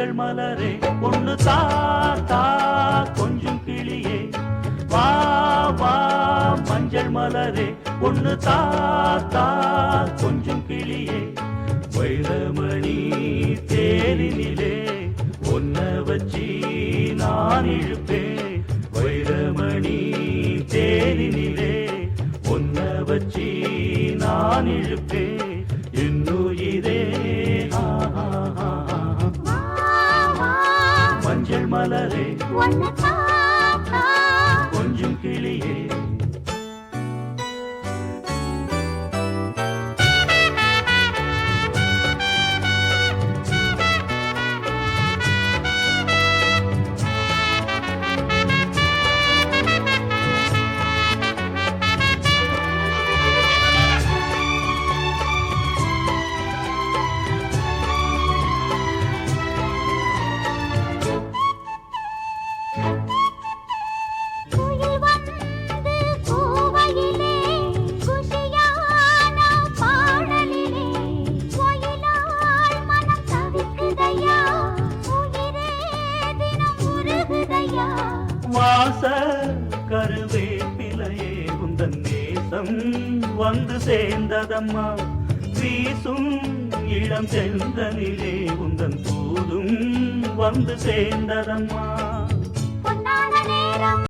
மஞ்சள் மலரே ஒன்று தாத்தா கொஞ்சம் கிளியே. வா வா மஞ்சள் மலரே ஒன்று தாத்தா கொஞ்சம் கிளியே. வைரமணி தேரினிலே ஒன்ன வச்சி நான் இழுப்பேன். வைரமணி தேரினிலே ஒன்ன வச்சி நான் இழுப்பேன். மஞ்சள் மலரே வாச கருவேப்பிலையே உந்தன் நேசம் வந்து சேர்ந்ததம்மா. வீசும் இளம் செந்தனிலே உந்தன் தூதும் வந்து சேர்ந்ததம்மா.